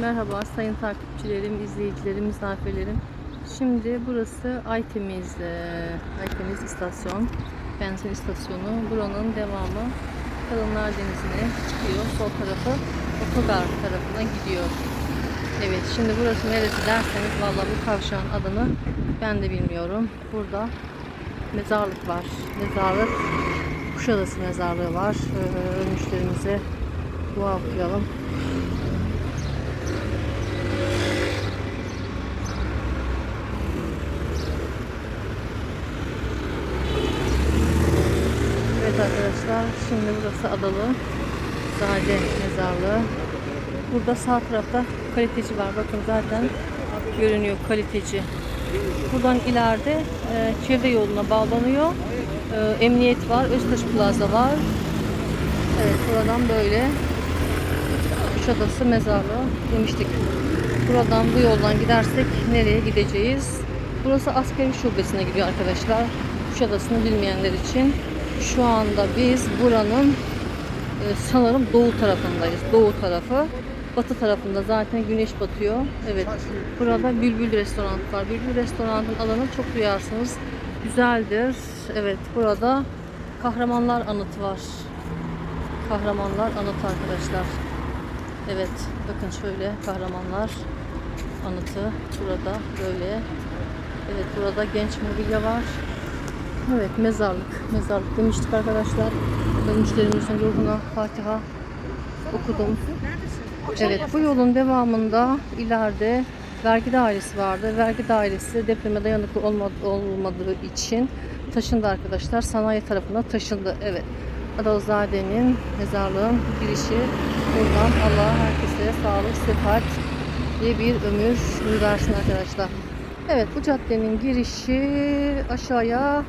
Merhaba sayın takipçilerim, izleyicilerim, misafirlerim. Şimdi burası Aytemiz, eee, Aytemiz istasyon, benzin istasyonu. Buranın devamı Kadınlar Denizi'ne çıkıyor. Sol tarafı otogar tarafına gidiyor. Evet şimdi burası neresi derseniz valla bu kavşağın adını ben de bilmiyorum. Burada mezarlık var. Mezarlık Kuşadası mezarlığı var. Ölmüşlerimize dua okuyalım. Evet arkadaşlar şimdi burası Adalı Zade Mezarlığı. Burada sağ tarafta kaliteci var. Bakın zaten görünüyor kaliteci. Buradan ileride e, çevre yoluna bağlanıyor. E, emniyet var. Öztaş Plaza var. Evet buradan böyle Kuşadası mezarlığı demiştik. Buradan bu yoldan gidersek nereye gideceğiz? Burası askeri şubesine gidiyor arkadaşlar. Kuşadası'nı bilmeyenler için. Şu anda biz buranın e, sanırım doğu tarafındayız. Doğu tarafı. Batı tarafında zaten güneş batıyor. Evet. Burada Bülbül Restoran var. Bülbül Restoran'ın alanı çok duyarsınız. Güzeldir. Evet. Burada Kahramanlar Anıtı var. Kahramanlar Anıtı arkadaşlar. Evet. Bakın şöyle Kahramanlar Anıtı. Burada böyle. Evet. Burada genç mobilya var. Evet mezarlık. Mezarlık demiştik arkadaşlar. Ölmüşlerimizin ruhuna Fatiha okudum. Evet bu yolun devamında ileride vergi dairesi vardı. Vergi dairesi depreme dayanıklı olmadığı, için taşındı arkadaşlar. Sanayi tarafına taşındı. Evet. Adalzade'nin mezarlığın girişi buradan Allah herkese sağlık, sıhhat diye bir ömür versin arkadaşlar. Evet bu caddenin girişi aşağıya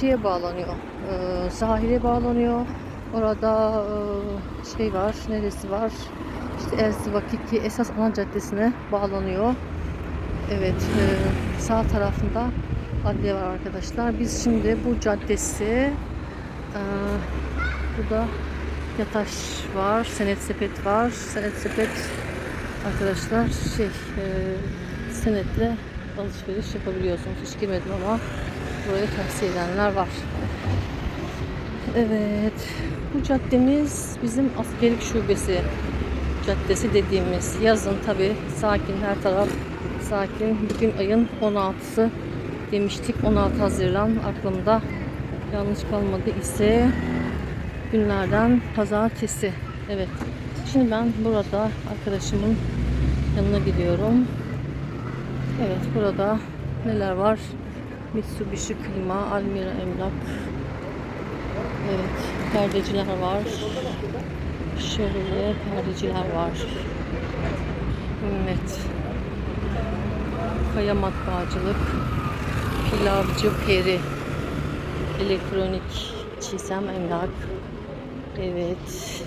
şeye bağlanıyor. E, sahile bağlanıyor. Orada e, şey var, neresi var? İşte Elsi Vakiki esas ana caddesine bağlanıyor. Evet, e, sağ tarafında adliye var arkadaşlar. Biz şimdi bu caddesi e, burada Yataş var, Senet Sepet var. Senet Sepet arkadaşlar şey e, senetle alışveriş yapabiliyorsunuz. Hiç girmedim ama buraya tavsiye edenler var. Evet. Bu caddemiz bizim askerlik şubesi caddesi dediğimiz. Yazın tabi sakin her taraf sakin. Bugün ayın 16'sı demiştik. 16 Haziran aklımda yanlış kalmadı ise günlerden pazartesi. Evet. Şimdi ben burada arkadaşımın yanına gidiyorum. Evet burada neler var? Mitsubishi Klima, Almira Emlak. Evet, perdeciler var. Şöyle perdeciler var. Evet. Kaya matbaacılık. Pilavcı Peri. Elektronik çizem emlak. Evet.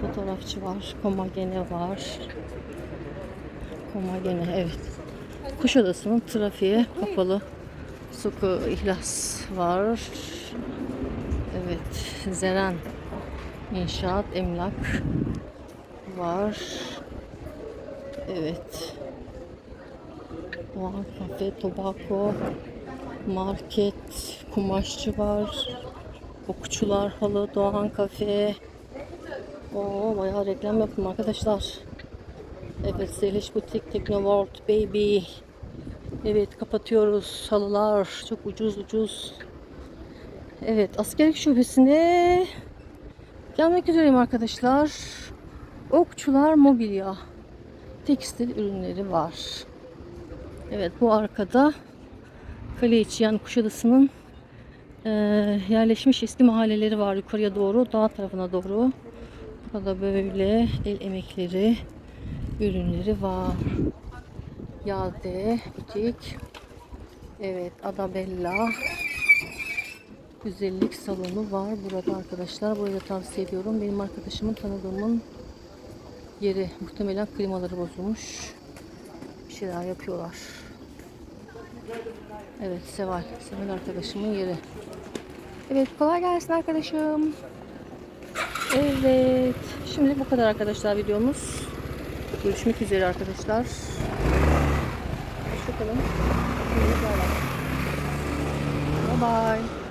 Fotoğrafçı var. Komagene var. Komagene evet. Kuşadası'nın trafiğe kapalı Suku ihlas var. Evet. Zeren İnşaat Emlak var. Evet. Doğan Kafe, Tobacco, Market, Kumaşçı var. Okçular Halı, Doğan Kafe. Oo, bayağı reklam yaptım arkadaşlar. Evet, Zeliş Butik, Tekno World, Baby. Evet, kapatıyoruz. Halılar çok ucuz ucuz. Evet, askerlik şubesine gelmek üzereyim arkadaşlar. Okçular mobilya. Tekstil ürünleri var. Evet, bu arkada kale içi yani Kuşadası'nın e, yerleşmiş eski mahalleleri var yukarıya doğru, dağ tarafına doğru. Burada böyle el emekleri ürünleri var. Yade butik. Evet, Adabella güzellik salonu var burada arkadaşlar. Burayı da tavsiye ediyorum. Benim arkadaşımın tanıdığımın yeri. Muhtemelen klimaları bozulmuş. Bir şeyler yapıyorlar. Evet, Seval. Seval arkadaşımın yeri. Evet, kolay gelsin arkadaşım. Evet. Şimdi bu kadar arkadaşlar videomuz. Görüşmek üzere arkadaşlar. Hoşçakalın. Bye bye.